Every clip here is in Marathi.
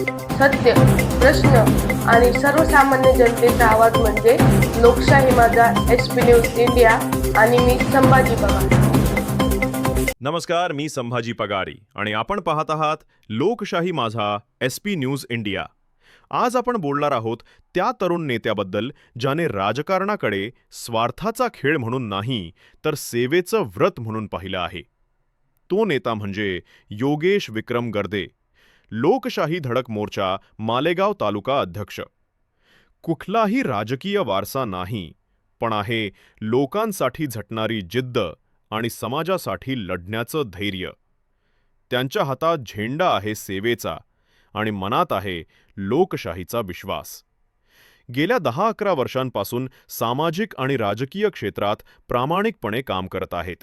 सत्य प्रश्न आणि सर्वसामान्य जनतेचा आवाज म्हणजे लोकशाही माझा एस पी न्यूज इंडिया आणि मी संभाजी पवार नमस्कार मी संभाजी पगारी आणि आपण पाहत आहात लोकशाही माझा एस पी न्यूज इंडिया. आज आपण बोलणार आहोत त्या तरुण नेत्याबद्दल ज्याने राजकारणाकडे स्वार्थाचा खेळ म्हणून नाही तर सेवेचं व्रत म्हणून पाहिलं आहे. तो नेता म्हणजे योगेश विक्रम गर्दे. लोकशाही धडक मोर्चा मालेगाव तालुका अध्यक्ष. कुठलाही राजकीय वारसा नाही पण आहे लोकांसाठी झटणारी जिद्द आणि समाजासाठी लढण्याचं धैर्य. त्यांच्या हातात झेंडा आहे सेवेचा आणि मनात आहे लोकशाहीचा विश्वास. गेल्या दहा अकरा वर्षांपासून सामाजिक आणि राजकीय क्षेत्रात प्रामाणिकपणे काम करत आहेत.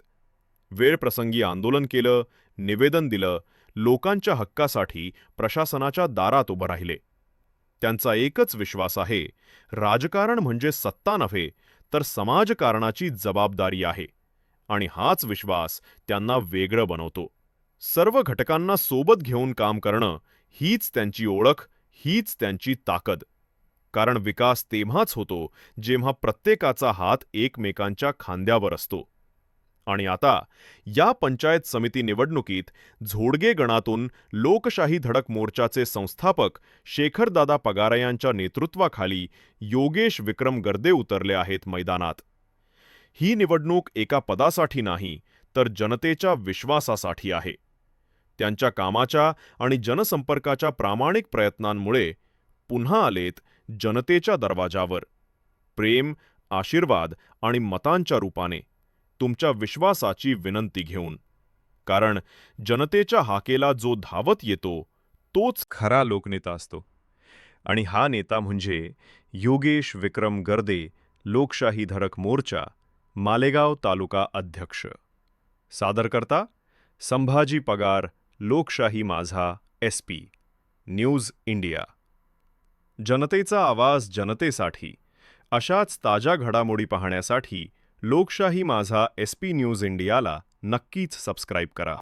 वेळप्रसंगी आंदोलन केलं निवेदन दिलं लोकांच्या हक्कासाठी प्रशासनाच्या दारात उभं राहिले. त्यांचा एकच विश्वास आहे राजकारण म्हणजे सत्ता नव्हे तर समाजकारणाची जबाबदारी आहे. आणि हाच विश्वास त्यांना वेगळं बनवतो. सर्व घटकांना सोबत घेऊन काम करणं हीच त्यांची ओळख हीच त्यांची ताकद. कारण विकास तेव्हाच होतो जेव्हा प्रत्येकाचा हात एकमेकांच्या खांद्यावर असतो. आणि आता या पंचायत समिती निवडणुकीत झोडगे गणातून लोकशाही धडक मोर्चाचे संस्थापक शेखरदादा पगार यांच्या नेतृत्वाखाली योगेश विक्रम गर्दे उतरले आहेत मैदानात. ही निवडणूक एका पदासाठी नाही तर जनतेच्या विश्वासासाठी आहे. त्यांच्या कामाच्या आणि जनसंपर्काच्या प्रामाणिक प्रयत्नांमुळे पुन्हा आलेत जनतेच्या दरवाजावर. प्रेम आशीर्वाद आणि मतांच्या रूपाने. तुमच्या विश्वासाची विनंती घेऊन. कारण जनतेच्या हाकेला जो धावत येतो तोच खरा लोकनेता असतो. आणि हा नेता म्हणजे योगेश विक्रम गर्दे लोकशाही धडक मोर्चा मालेगाव तालुका अध्यक्ष. सादरकर्ता संभाजी पगार लोकशाही माझा एस पी. News India. जनतेचा आवाज जनतेसाठी अशाच ताज्या घडामोडी पाहण्यासाठी लोकशाही माझा एस पी न्यूज इंडियाला नक्कीच सबस्क्राईब करा.